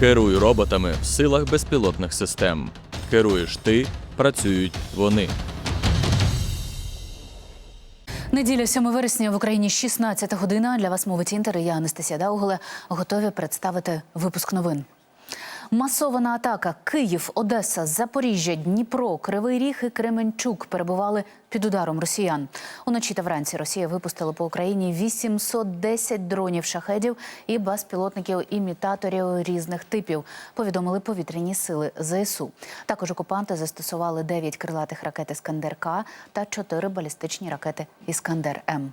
Керуй роботами в силах безпілотних систем. Керуєш ти, працюють вони. Неділя 7 вересня в Україні 16 година. Для вас мовить інтер. Я Анастасія Дауголе. Готові представити випуск новин. Масована атака Київ, Одеса, Запоріжжя, Дніпро, Кривий Ріг і Кременчук перебували під ударом росіян. Уночі та вранці Росія випустила по Україні 810 дронів шахедів і безпілотників імітаторів різних типів. Повідомили повітряні сили ЗСУ. Також окупанти застосували 9 крилатих ракет Іскандер К та 4 балістичні ракети Іскандер М.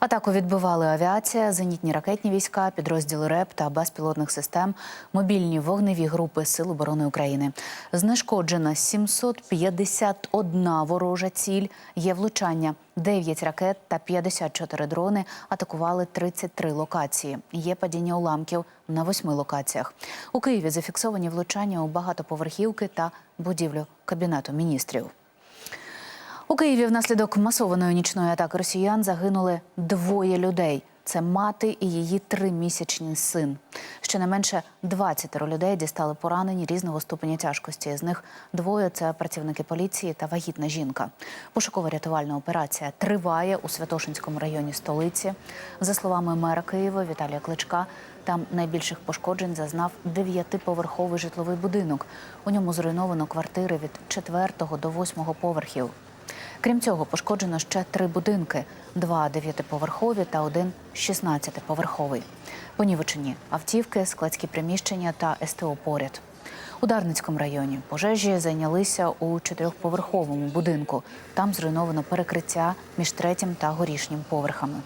Атаку відбивали авіація, зенітні ракетні війська, підрозділи РЕП та безпілотних систем, мобільні вогневі групи Сил оборони України. Знешкоджена 751 ворожа ціль. Є влучання. 9 ракет та 54 дрони атакували 33 локації. Є падіння уламків на восьми локаціях. У Києві зафіксовані влучання у багатоповерхівки та будівлю кабінету міністрів. У Києві внаслідок масованої нічної атаки росіян загинули двоє людей. Це мати і її тримісячний син. Щонайменше 20 людей дістали поранені різного ступеня тяжкості. З них двоє це працівники поліції та вагітна жінка. Пошукова рятувальна операція триває у Святошинському районі столиці. За словами мера Києва Віталія Кличка, там найбільших пошкоджень зазнав дев'ятиповерховий житловий будинок. У ньому зруйновано квартири від 4 до 8 поверхів. Крім цього, пошкоджено ще три будинки: два дев'ятиповерхові та один 16-поверховий. Понівечені автівки, складські приміщення та СТО поряд. У Дарницькому районі пожежі зайнялися у чотирьохповерховому будинку. Там зруйновано перекриття між третім та горішнім поверхами.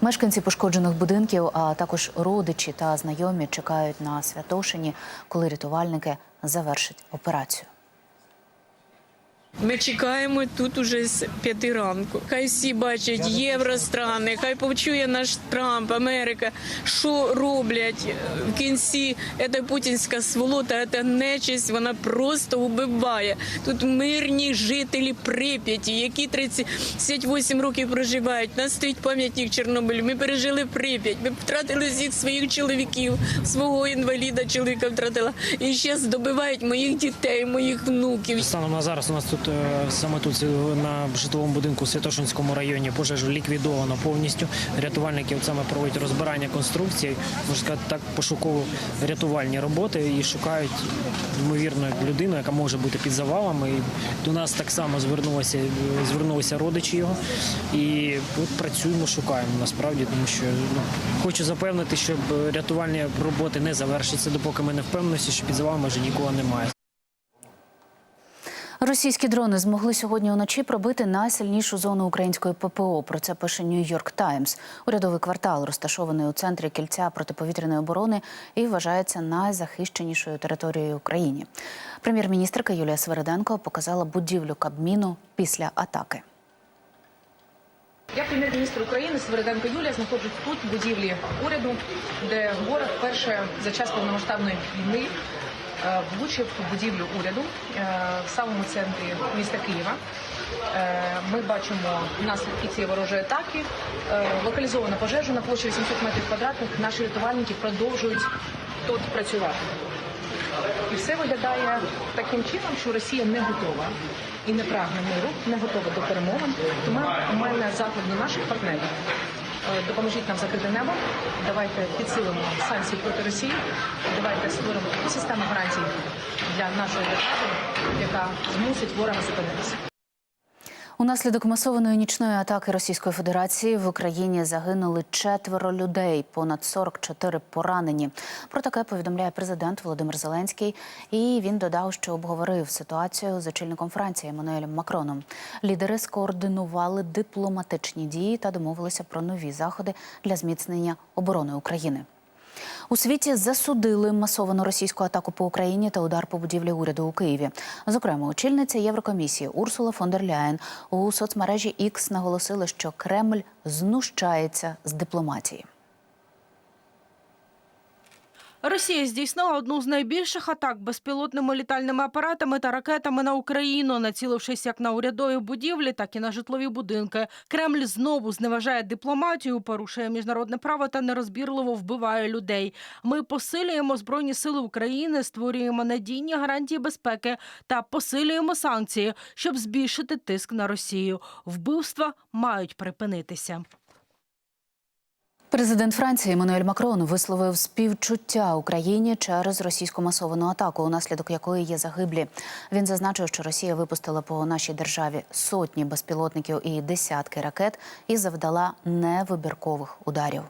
Мешканці пошкоджених будинків, а також родичі та знайомі чекають на Святошині, коли рятувальники завершать операцію. Ми чекаємо тут уже з п'яти ранку. Хай всі бачать євространи, хай почує наш Трамп, Америка, що роблять в кінці. Це путінська сволота, це нечисть, вона просто вбиває. Тут мирні жителі Прип'яті, які 38 років проживають. Нас стоїть пам'ятник Чорнобилю. Ми пережили Прип'ять. Ми втратили всіх своїх чоловіків, свого інваліда чоловіка втратила. І зараз добивають моїх дітей, моїх внуків. Станом на зараз у нас тут е, саме тут е, на житловому будинку в Святошинському районі пожежу ліквідовано повністю. Рятувальники саме проводять розбирання конструкцій, можна сказати, так пошуково рятувальні роботи і шукають ймовірно людину, яка може бути під завалами. І до нас так само звернулися е, звернулися родичі його. І от працюємо, шукаємо насправді, тому що ну, хочу запевнити, щоб рятувальні роботи не завершаться, допоки ми не впевнимося, що під завалами вже нікого немає. Російські дрони змогли сьогодні уночі пробити найсильнішу зону української ППО. Про це пише Нью-Йорк Таймс. Урядовий квартал розташований у центрі кільця протиповітряної оборони і вважається найзахищенішою територією України. Прем'єр-міністрка Юлія Свериденко показала будівлю Кабміну після атаки. Я прем'єр-міністр України Свериденко Юлія знаходжусь тут, в будівлі уряду, де ворог вперше за час повномасштабної війни влучив в будівлю уряду е, в самому центрі міста Києва. Е, Ми бачимо наслідки цієї ворожої атаки. Е, Локалізовано пожежу на площі 800 метрів квадратних. Наші рятувальники продовжують тут працювати. І все виглядає таким чином, що Росія не готова і не прагне миру, не готова до перемовин. Тому у мене заклик до наших партнерів. Е, Допоможіть нам закрити небо. Давайте підсилимо санкції проти Росії. Давайте створимо систему гарантій для нашої держави, яка змусить ворога зупинитися. Унаслідок масованої нічної атаки Російської Федерації в Україні загинули четверо людей, понад 44 поранені. Про таке повідомляє президент Володимир Зеленський. І він додав, що обговорив ситуацію з очільником Франції Еммануелем Макроном. Лідери скоординували дипломатичні дії та домовилися про нові заходи для зміцнення оборони України. У світі засудили масовану російську атаку по Україні та удар по будівлі уряду у Києві. Зокрема, очільниця Єврокомісії Урсула фон дер Ляєн у соцмережі X наголосила, що Кремль знущається з дипломатії. Росія здійснила одну з найбільших атак безпілотними літальними апаратами та ракетами на Україну, націлившись як на урядові будівлі, так і на житлові будинки. Кремль знову зневажає дипломатію, порушує міжнародне право та нерозбірливо вбиває людей. Ми посилюємо збройні сили України, створюємо надійні гарантії безпеки та посилюємо санкції, щоб збільшити тиск на Росію. Вбивства мають припинитися. Президент Франції Еммануель Макрон висловив співчуття Україні через російську масовану атаку, унаслідок якої є загиблі. Він зазначив, що Росія випустила по нашій державі сотні безпілотників і десятки ракет і завдала невибіркових ударів.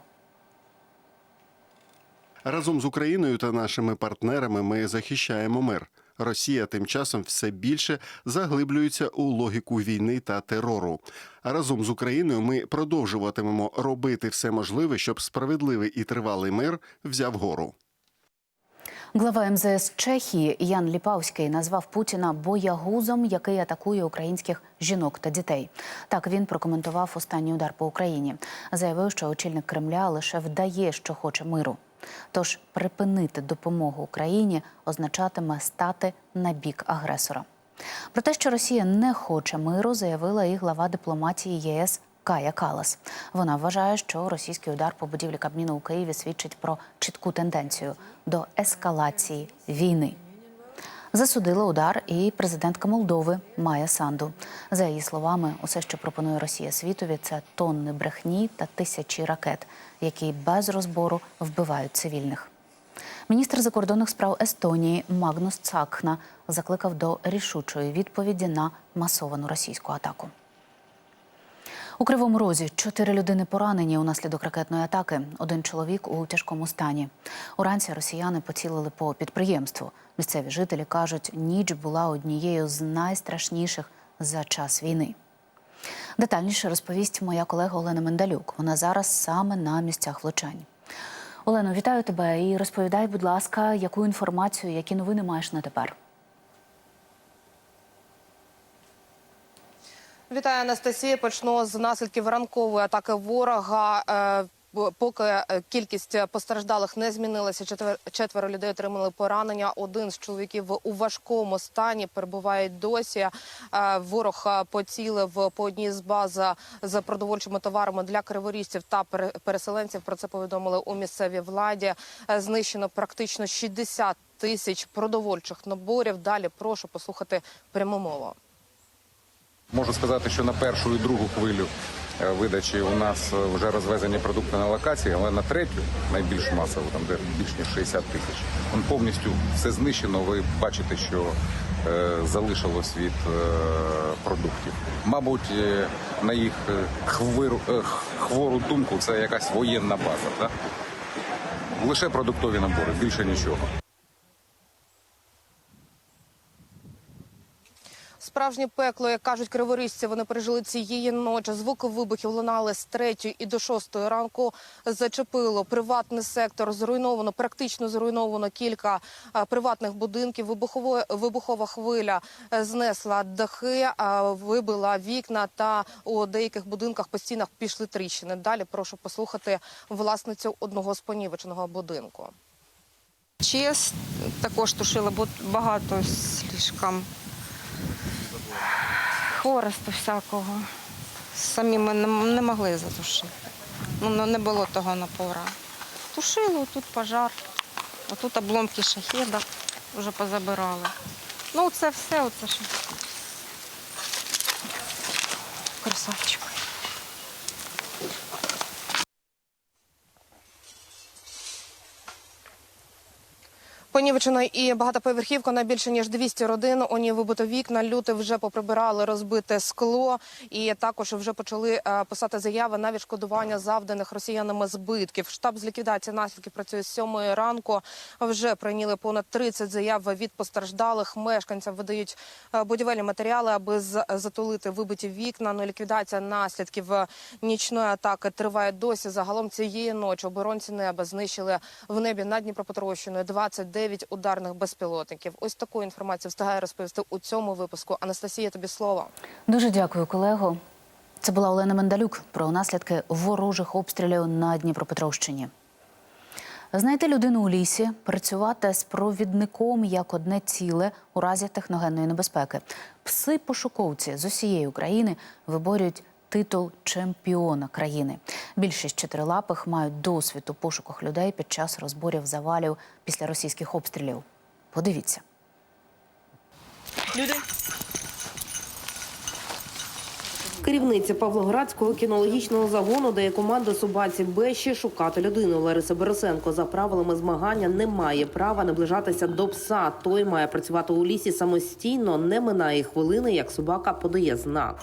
Разом з Україною та нашими партнерами ми захищаємо мир. Росія тим часом все більше заглиблюється у логіку війни та терору. А разом з Україною ми продовжуватимемо робити все можливе, щоб справедливий і тривалий мир взяв гору. Глава МЗС Чехії Ян Ліпавський назвав Путіна боягузом, який атакує українських жінок та дітей. Так він прокоментував останній удар по Україні. Заявив, що очільник Кремля лише вдає, що хоче миру. Тож припинити допомогу Україні означатиме стати на бік агресора. Про те, що Росія не хоче миру, заявила і глава дипломатії ЄС Кая Калас. Вона вважає, що російський удар по будівлі Кабміну у Києві свідчить про чітку тенденцію до ескалації війни. Засудила удар і президентка Молдови Майя Санду. За її словами, усе, що пропонує Росія світові, це тонни брехні та тисячі ракет, які без розбору вбивають цивільних. Міністр закордонних справ Естонії Магнус Цакхна закликав до рішучої відповіді на масовану російську атаку. У Кривому Розі чотири людини поранені унаслідок ракетної атаки. Один чоловік у тяжкому стані. Уранці росіяни поцілили по підприємству. Місцеві жителі кажуть, ніч була однією з найстрашніших за час війни. Детальніше розповість моя колега Олена Мендалюк. Вона зараз саме на місцях влучань. Олено, вітаю тебе і розповідай, будь ласка, яку інформацію, які новини маєш на тепер. Вітаю, Анастасія. Почну з наслідків ранкової атаки ворога. Е, Поки е, кількість постраждалих не змінилася, четвер- четверо людей отримали поранення. Один з чоловіків у важкому стані перебуває досі. Е, Ворог поцілив по одній з баз з продовольчими товарами для криворізців та пере- переселенців. Про це повідомили у місцевій владі. Знищено практично 60 тисяч продовольчих наборів. Далі прошу послухати пряму мову. Можу сказати, що на першу і другу хвилю е, видачі у нас е, вже розвезені продукти на локації, але на третю, найбільш масову, там де більш ніж 60 тисяч, он повністю все знищено. Ви бачите, що е, залишилось від е, продуктів. Мабуть, е, на їх е, хвиру, е, хвору думку це якась воєнна база. Так? Лише продуктові набори, більше нічого. Справжнє пекло, як кажуть криворізці, вони пережили цієї ночі. Звуки вибухів лунали з третьої і до шостої ранку. Зачепило приватний сектор. Зруйновано, практично зруйновано кілька приватних будинків. Вибухово, вибухова хвиля е, знесла дахи, вибила вікна. Та у деяких будинках по стінах пішли тріщини. Далі прошу послухати власницю одного з понівеченого будинку. ЧС також тушили, бо багато слишком хворосту всякого. Самі ми не, могли затушити. Ну, ну, не було того напора. Тушили, тут пожар, отут обломки шахіда вже позабирали. Ну, це все, оце що. Красавчик. Понівечено і багатоповерхівка на більше ніж 200 родин. У ній вибито вікна. Люди вже поприбирали розбите скло, і також вже почали е, писати заяви на відшкодування завданих росіянами збитків. Штаб з ліквідації наслідків працює з 7 ранку. Вже прийняли понад 30 заяв від постраждалих. Мешканцям видають е, будівельні матеріали, аби затулити вибиті вікна. Ну, ліквідація наслідків е, нічної атаки триває досі. Загалом цієї ночі оборонці неба знищили в небі над Дніпропетровщиною 29 ударних безпілотників. Ось таку інформацію встигає розповісти у цьому випуску. Анастасія, тобі слово. Дуже дякую, колего. Це була Олена Мендалюк про наслідки ворожих обстрілів на Дніпропетровщині. Знайти людину у лісі, працювати з провідником як одне ціле у разі техногенної небезпеки. Пси-пошуковці з усієї України виборюють титул чемпіона країни. Більшість чотирилапих мають досвід у пошуках людей під час розборів завалів після російських обстрілів. Подивіться. Керівниця Павлоградського кінологічного загону дає команду собаці Беші шукати людину. Лариса Борисенко за правилами змагання не має права наближатися до пса. Той має працювати у лісі самостійно. Не минає хвилини, як собака подає знак.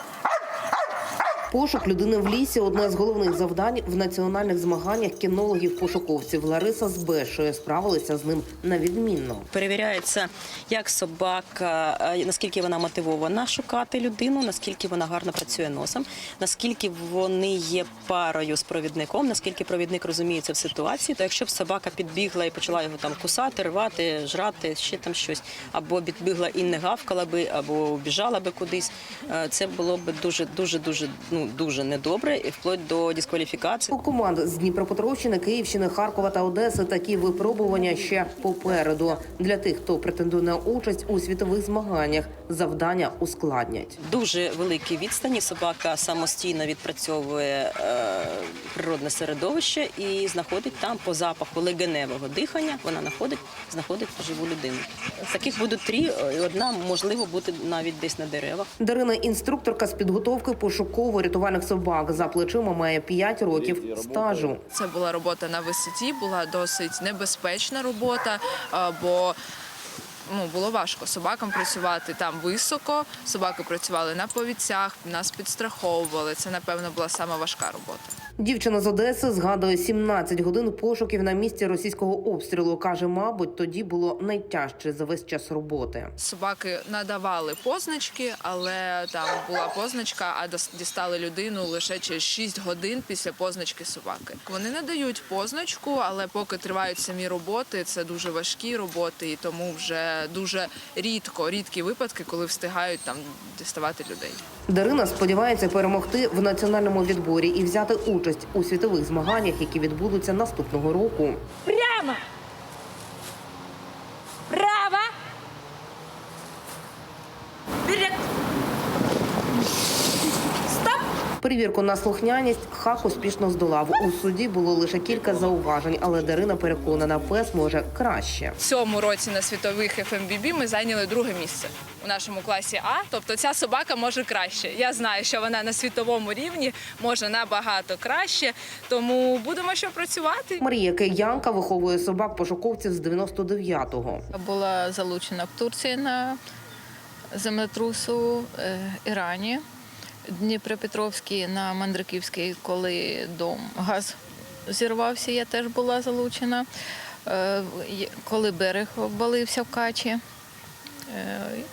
Пошук людини в лісі одне з головних завдань в національних змаганнях кінологів-пошуковців. Лариса з справилися з ним на відмінно. Перевіряється, як собака, е, наскільки вона мотивована шукати людину, наскільки вона гарно працює носом, наскільки вони є парою з провідником, наскільки провідник розуміється в ситуації. То якщо б собака підбігла і почала його там кусати, рвати, жрати, ще там щось, або підбігла і не гавкала би, або біжала би кудись, е, це було б дуже, дуже, дуже, ну дуже недобре, і вплоть до дискваліфікації. У команд з Дніпропетровщини, Київщини, Харкова та Одеси такі випробування ще попереду. Для тих, хто претендує на участь у світових змаганнях, завдання ускладнять. дуже великі відстані. Собака самостійно відпрацьовує е, природне середовище і знаходить там по запаху легеневого дихання. Вона знаходить, знаходить живу людину. Таких будуть три, і одна можливо бути навіть десь на деревах. Дарина інструкторка з підготовки пошуково-рятувальних собак. За плечима має 5 років стажу. Це була робота на висоті, була досить небезпечна робота, бо ну, було важко собакам працювати там високо. Собаки працювали на повідцях, нас підстраховували. Це, напевно, була сама важка робота. Дівчина з Одеси згадує 17 годин пошуків на місці російського обстрілу. каже, мабуть, тоді було найтяжче за весь час роботи. Собаки надавали позначки, але там була позначка, а дістали людину лише через 6 годин після позначки собаки. Вони надають позначку, але поки тривають самі роботи, це дуже важкі роботи, і тому вже дуже рідко, рідкі випадки, коли встигають там діставати людей. Дарина сподівається перемогти в національному відборі і взяти участь у світових змаганнях, які відбудуться наступного року. Перевірку на слухняність хак успішно здолав. У суді було лише кілька зауважень, але Дарина переконана, пес може краще. В цьому році на світових FMBB ми зайняли друге місце у нашому класі А. Тобто ця собака може краще. Я знаю, що вона на світовому рівні може набагато краще, тому будемо ще працювати. Марія Киянка виховує собак пошуковців з 99-го. Була залучена в Турції на землетрусу е, Ірані, Дніпропетровській на Мандриківській, коли дом газ зірвався, я теж була залучена. Е, Коли берег обвалився в качі. Е,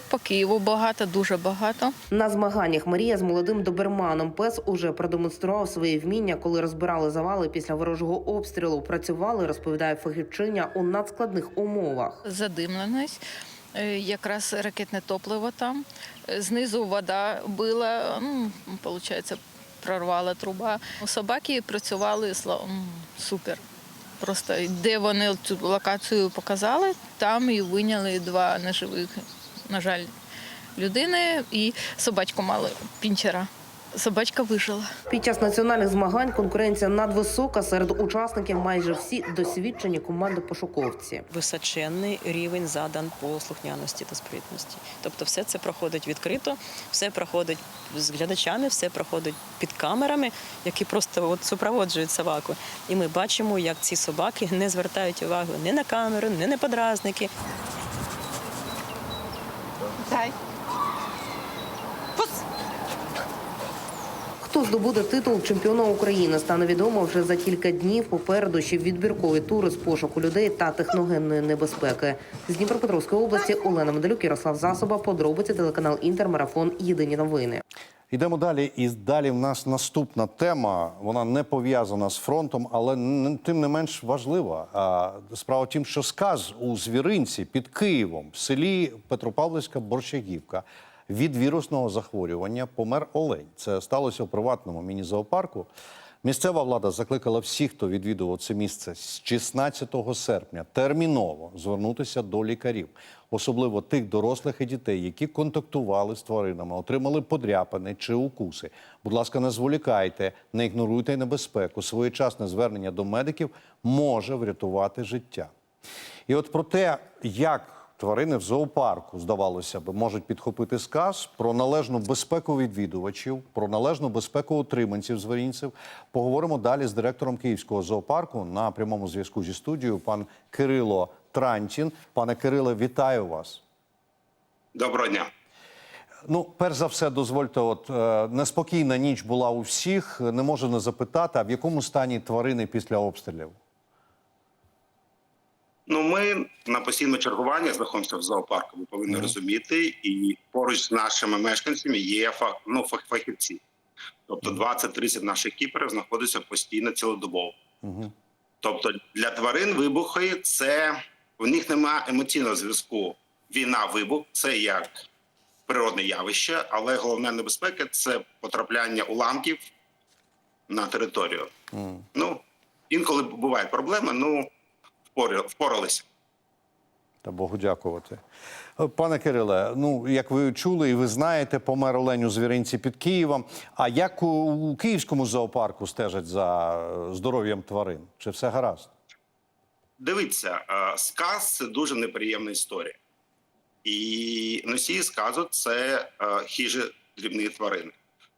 По Києву багато, дуже багато. На змаганнях Марія з молодим доберманом пес уже продемонстрував свої вміння, коли розбирали завали після ворожого обстрілу. Працювали, розповідає фахівчиня у надскладних умовах. задимленість, е, якраз ракетне топливо там. Знизу вода била, ну, виходить, прорвала труба. Собаки працювали супер. Просто де вони цю локацію показали, там і виняли два неживих, на жаль, людини і собачку мали пінчера. Собачка вижила. Під час національних змагань конкуренція надвисока серед учасників. Майже всі досвідчені команди пошуковці. Височенний рівень задан по слухняності та спритності. Тобто, все це проходить відкрито, все проходить з глядачами, все проходить під камерами, які просто от супроводжують собаку. І ми бачимо, як ці собаки не звертають увагу ні на камеру, ні на подразники. Дай. Хто здобуде титул чемпіона України, стане відомо вже за кілька днів. Попереду ще відбіркові тури з пошуку людей та техногенної небезпеки. З Дніпропетровської області Олена Медалюк, Ярослав Засоба. Подробиці телеканал Інтермарафон. Єдині новини. Йдемо далі, і далі в нас наступна тема. Вона не пов'язана з фронтом, але тим не менш важлива. Справа в тім, що сказ у звіринці під Києвом в селі Петропавлівська Борщагівка від вірусного захворювання помер олень. Це сталося в приватному міні-зоопарку. Місцева влада закликала всіх, хто відвідував це місце з 16 серпня, терміново звернутися до лікарів, особливо тих дорослих і дітей, які контактували з тваринами, отримали подряпини чи укуси. Будь ласка, не зволікайте, не ігноруйте небезпеку. Своєчасне звернення до медиків може врятувати життя. І от про те, як тварини в зоопарку, здавалося б, можуть підхопити сказ про належну безпеку відвідувачів, про належну безпеку утриманців звіринців, поговоримо далі з директором Київського зоопарку на прямому зв'язку зі студією, пан Кирило Трантін. Пане Кириле, вітаю вас. Доброго дня. Ну, перш за все, дозвольте, от е, неспокійна ніч була у всіх. Не можу не запитати, а в якому стані тварини після обстрілів? Ну, ми на постійному чергуванні знаходимося в зоопарку. Ви повинні розуміти, і поруч з нашими мешканцями є ну, фах- фахівці. Тобто 20-30 наших кіперів знаходяться постійно цілодобово. Угу. Тобто для тварин вибухи це в них немає емоційного зв'язку. Війна, вибух це як природне явище, але головна небезпека це потрапляння уламків на територію. Ну інколи бувають проблеми. Ну впоралися. Та Богу дякувати. Пане Кириле, ну як ви чули і ви знаєте, помер олень у звіринці під Києвом. А як у, у київському зоопарку стежать за е, здоров'ям тварин? Чи все гаразд? Дивіться, е, сказ це дуже неприємна історія. І носії сказу це е, хижі дрібні тварини.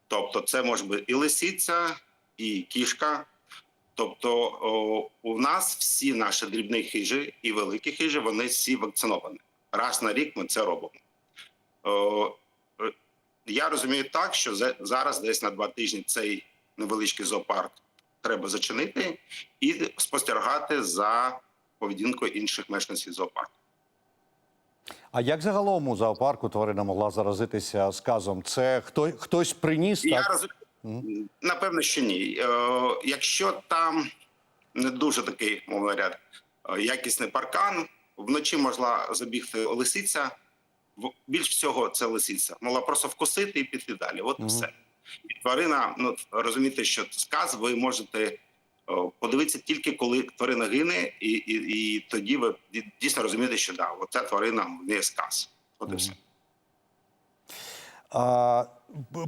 Тобто, це може бути і лисиця, і кішка. Тобто, у нас всі наші дрібні хижі і великі хижі, вони всі вакциновані. Раз на рік ми це робимо. Е, я розумію так, що за- зараз десь на два тижні цей невеличкий зоопарк треба зачинити і спостерігати за поведінкою інших мешканців зоопарку. А як загалом у зоопарку тварина могла заразитися сказом? Це хто, хтось приніс? Я так? розумію, напевно, що ні. Е, якщо там не дуже такий, мовно говоря, е, якісний паркан, вночі могла забігти лисиця. Більш всього, це лисиця. Могла просто вкусити і піти далі. От і Мгм. все. І тварина, ну розумієте, що сказ ви можете е, подивитися тільки коли тварина гине, і, і, і тоді ви дійсно розумієте, що да, оця тварина в неї сказ. От і все. А,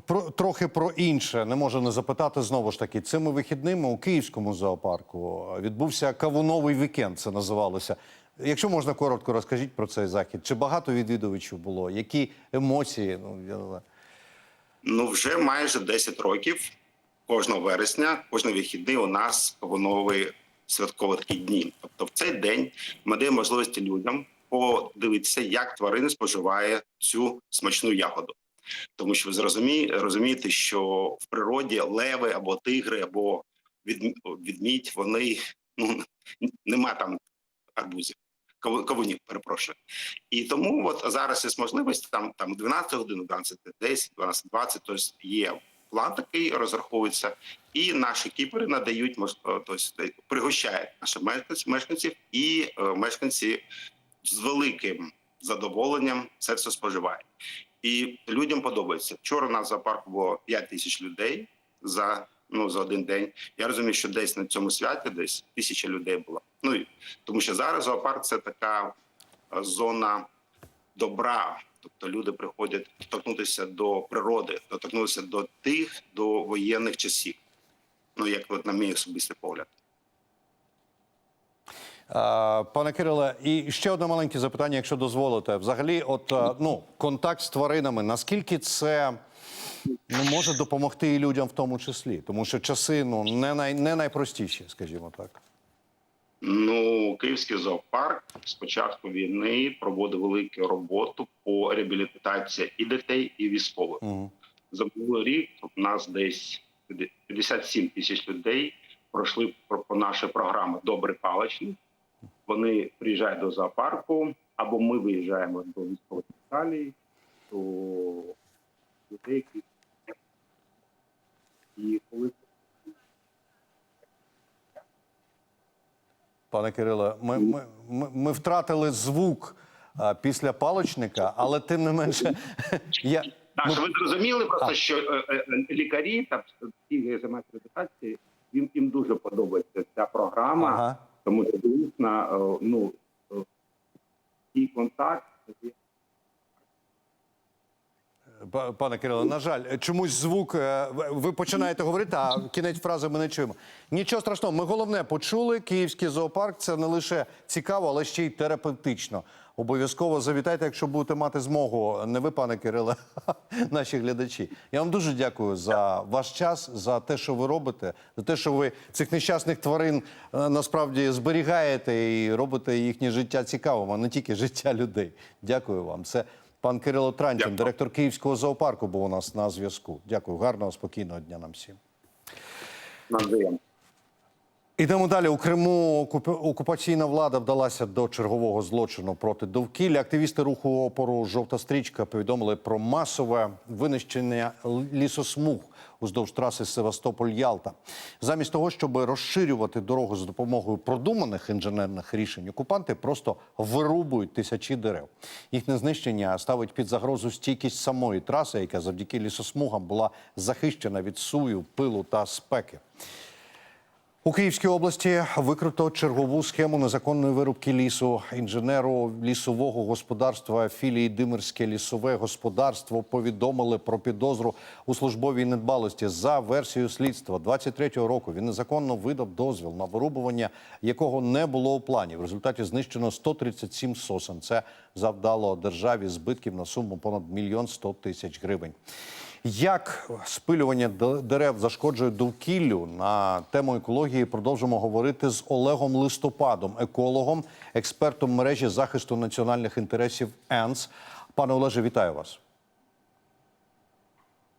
про, трохи про інше не можу не запитати знову ж таки. Цими вихідними у київському зоопарку відбувся кавуновий вікенд. Це називалося. Якщо можна коротко розкажіть про цей захід. Чи багато відвідувачів було? Які емоції? Ну я не знаю. Ну, вже майже 10 років. Кожного вересня, кожного вихідний у нас нові святкові такі дні. Тобто, в цей день ми даємо можливості людям подивитися, як тварини споживає цю смачну ягоду. Тому що ви зрозумі- розумієте, що в природі леви або тигри, або відм- відмідь, вони ну нема там арбузів, каву- кавунів, перепрошую. І тому от зараз є можливість там там 12 годин, 12 10, 12 20, тобто є план такий, розраховується, і наші кіпери надають е, тобто пригощають наших мешканців і е, мешканці з великим задоволенням це все споживають. І людям подобається. Вчора у нас зоопарку було 5 тисяч людей за ну за один день. Я розумію, що десь на цьому святі десь тисяча людей було. Ну тому що зараз зоопарк це така е, зона добра. Тобто люди приходять доторкнутися до природи, доторкнутися до тих до воєнних часів. Ну як от на мій особистий погляд. А, Пане Кириле, і ще одне маленьке запитання, якщо дозволите. Взагалі, от е, ну, контакт з тваринами, наскільки це ну, може допомогти і людям в тому числі? Тому що часи ну, не, най, не найпростіші, скажімо так. Ну, Київський зоопарк з початку війни проводив велику роботу по реабілітації і дітей, і військових. Угу. За минулий рік у нас десь 57 тисяч людей пройшли по нашій програмі Добрий паличник. Вони приїжджають до зоопарку, або ми виїжджаємо до військових Італії, до людей, які і коли Пане Кириле, ми, ми, ми, ми втратили звук а, після палочника, але тим не менше, я, Так, ми- ви зрозуміли просто, А. що е, е, лікарі та ті, займаються реабілітацією, їм, їм дуже подобається ця програма, Ага. Тому що дійсно, е, ну е, і контакт. Пане Кирило, на жаль, чомусь звук. е, ви- Ви починаєте говорити, а кінець фрази ми не чуємо. Нічого страшного. Ми головне почули. Київський зоопарк це не лише цікаво, але ще й терапевтично. Обов'язково завітайте, якщо будете мати змогу. Не ви, пане Кириле, наші глядачі. Я вам дуже дякую за ваш час, за те, що ви робите, за те, що ви цих нещасних тварин е, насправді зберігаєте і робите їхнє життя цікавим, а не тільки життя людей. Дякую вам. Це пан Кирило Транчин, директор Київського зоопарку, був у нас на зв'язку. Дякую, гарного, спокійного дня нам всім. Навзаєм. Ідемо далі. У Криму окуп- окупаційна влада вдалася до чергового злочину проти довкілля. Активісти руху опору Жовта стрічка повідомили про масове винищення лісосмуг уздовж траси Севастополь-Ялта. Замість того, щоб розширювати дорогу за допомогою продуманих інженерних рішень, окупанти просто вирубують тисячі дерев. Їхнє знищення ставить під загрозу стійкість самої траси, яка завдяки лісосмугам була захищена від сую, пилу та спеки. У Київській області викрито чергову схему незаконної вирубки лісу. Інженеру лісового господарства філії Димирське лісове господарство повідомили про підозру у службовій недбалості за версією слідства. 23-го року він незаконно видав дозвіл на вирубування, якого не було у плані. В результаті знищено 137 сосен. Це завдало державі збитків на суму понад мільйон 100 тисяч гривень. Як спилювання дерев зашкоджує довкіллю на тему екології продовжимо говорити з Олегом Листопадом, екологом, експертом мережі захисту національних інтересів ЕНС. Пане Олеже, вітаю вас.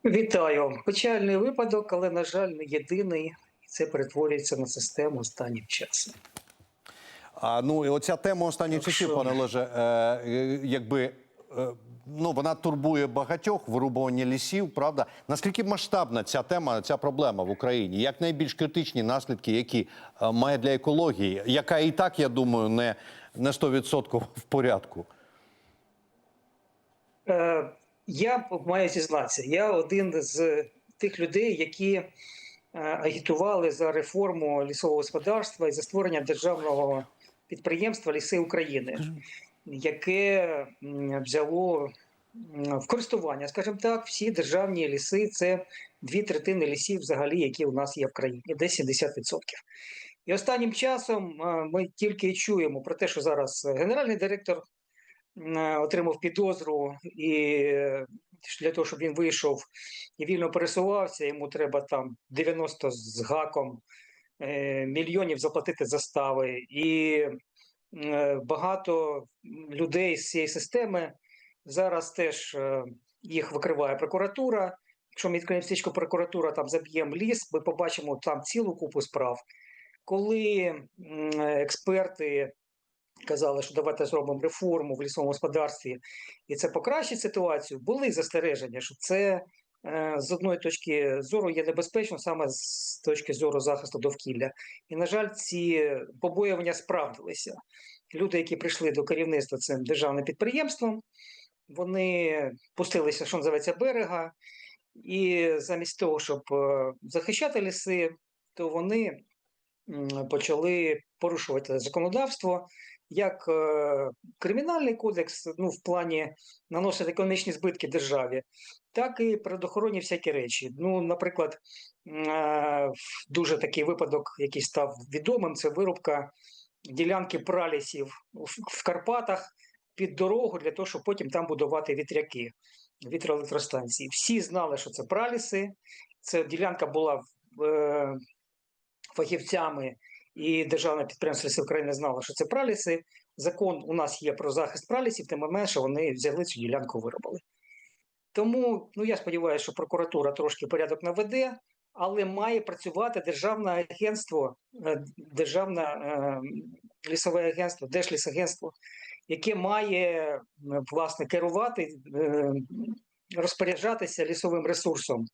Вітаю. Печальний випадок, але, на жаль, не єдиний. І Це перетворюється на систему останнім часом. А ну і оця тема останніх часів, пане Олеже, е, якби. е, Ну, вона турбує багатьох вирубування лісів, правда? Наскільки масштабна ця тема, ця проблема в Україні? Як найбільш критичні наслідки, які е, має для екології, яка і так, я думаю, не, не 100% в порядку? Е, я маю зізнатися, я один з тих людей, які е, агітували за реформу лісового господарства і за створення державного підприємства Ліси України, яке взяло в користування, скажімо так, всі державні ліси це дві третини лісів, взагалі, які у нас є в країні, десь 70%. І останнім часом е, ми тільки чуємо про те, що зараз генеральний директор отримав підозру, і для того, щоб він вийшов і вільно пересувався, йому треба там 90 з гаком е, мільйонів заплатити застави. І багато людей з цієї системи зараз теж е, їх викриває прокуратура. Якщо ми відкриємо прокуратура, там заб'ємо ліс, ми побачимо там цілу купу справ. Коли експерти казали, що давайте зробимо реформу в лісовому господарстві, і це покращить ситуацію, були застереження, що це е, з одної точки зору є небезпечно саме з точки зору захисту довкілля. І, на жаль, ці побоювання справдилися. Люди, які прийшли до керівництва цим державним підприємством, вони пустилися, що називається, берега, і замість того, щоб е, захищати ліси, то вони почали порушувати законодавство, як е, кримінальний кодекс, ну в плані наносити економічні збитки державі, так і природоохоронні всякі речі. Ну, наприклад, е, дуже такий випадок, який став відомим, це вирубка ділянки пралісів в, Карпатах під дорогу для того, щоб потім там будувати вітряки, вітроелектростанції. Всі знали, що це праліси. Ця ділянка була е, фахівцями і державне підприємство «Ліси України знало, що це праліси. Закон у нас є про захист пралісів, тим не менше вони взяли цю ділянку, виробили. Тому ну я сподіваюся, що прокуратура трошки порядок наведе, але має працювати державне агентство, е, державне е, лісове агентство, Держлісагентство, яке має е, власне керувати, е, розпоряджатися лісовим ресурсом.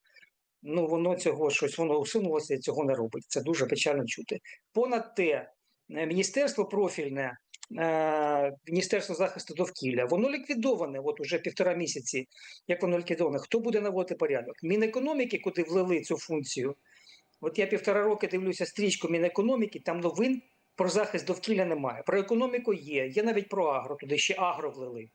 Ну, воно цього щось воно усунулося і цього не робить. Це дуже печально чути. Понад те, е, міністерство профільне, е, Міністерство захисту довкілля, воно ліквідоване, от уже півтора місяці, як воно ліквідоване. Хто буде наводити порядок? Мінекономіки, куди влили цю функцію, От я півтора роки дивлюся стрічку Мінекономіки, там новин про захист довкілля немає. Про економіку є. Є навіть про агро, туди ще агро влили.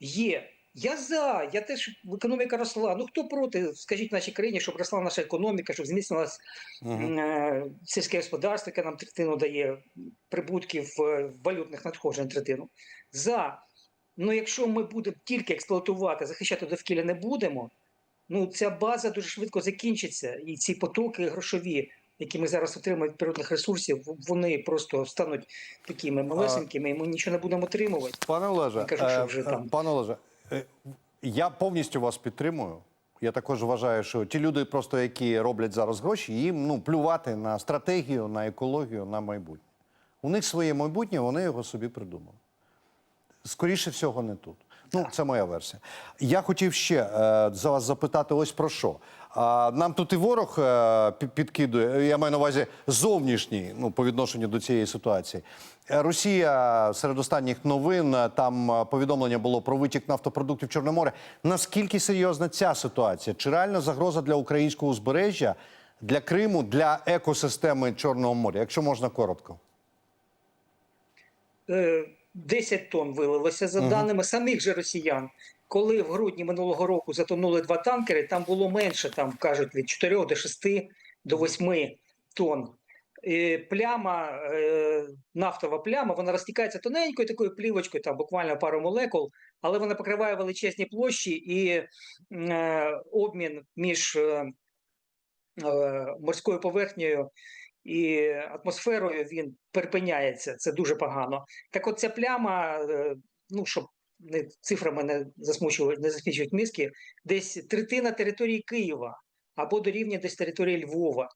Є. Я за, я теж економіка росла. Ну хто проти? Скажіть нашій країні, щоб росла наша економіка, щоб зміцнилась Мгм. е, сільське господарство, яке нам третину дає прибутків е, валютних надходжень третину. За. Ну якщо ми будемо тільки експлуатувати, захищати довкілля не будемо, ну ця база дуже швидко закінчиться, і ці потоки грошові, які ми зараз отримуємо від природних ресурсів, вони просто стануть такими малесенькими, і ми нічого не будемо отримувати. Пане Олеже, кажу, що е, вже е, там. пане Олеже, я повністю вас підтримую. Я також вважаю, що ті люди, просто які роблять зараз гроші, їм ну плювати на стратегію, на екологію, на майбутнє. У них своє майбутнє, вони його собі придумали. Скоріше всього, не тут. Ну, це моя версія. Я хотів ще е, за вас запитати ось про що. А, нам тут і ворог е, підкидує, я маю на увазі зовнішній, ну, по відношенню до цієї ситуації. Е, Росія серед останніх новин е, там е, повідомлення було про витік нафтопродуктів в Чорне море. Наскільки серйозна ця ситуація? Чи реальна загроза для українського узбережжя, для Криму, для екосистеми Чорного моря? Якщо можна коротко. Е, 10 тонн вилилося за даними самих же росіян. Коли в грудні минулого року затонули два танкери, там було менше, там кажуть від 4 до 6 до 8 тонн. Е, Пляма, е, нафтова пляма, вона розтікається тоненькою такою плівочкою, там буквально пару молекул, але вона покриває величезні площі і е, обмін між е, морською поверхнею і атмосферою він перепиняється. Це дуже погано. Так от ця пляма, ну щоб цифрами не засмучувати, не засмічувати мізки, десь третина території Києва або дорівнює десь території Львова.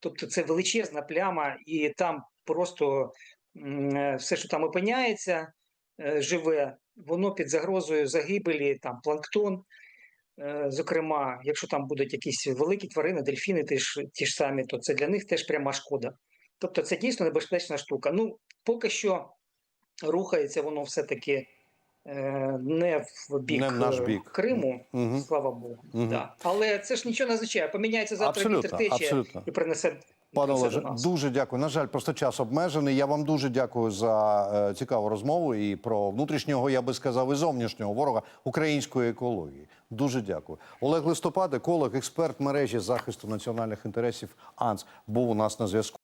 Тобто це величезна пляма, і там просто е, все, що там опиняється, е, живе, воно під загрозою загибелі, там планктон. Е, Зокрема, якщо там будуть якісь великі тварини, дельфіни ті ж, ті ж самі, то це для них теж пряма шкода. Тобто це дійсно небезпечна штука. Ну, поки що рухається воно все-таки е, не в бік, Не в наш е, бік. Криму, Мгм. слава Богу. Мгм. Да. Але це ж нічого не означає. Поміняється завтра Абсолютно, вітер тече абсолютно. і принесе. Пане Олеже, дуже дякую. На жаль, просто час обмежений. Я вам дуже дякую за е, цікаву розмову і про внутрішнього, я би сказав, і зовнішнього ворога української екології. Дуже дякую. Олег Листопад, еколог, експерт мережі захисту національних інтересів АНС, був у нас на зв'язку.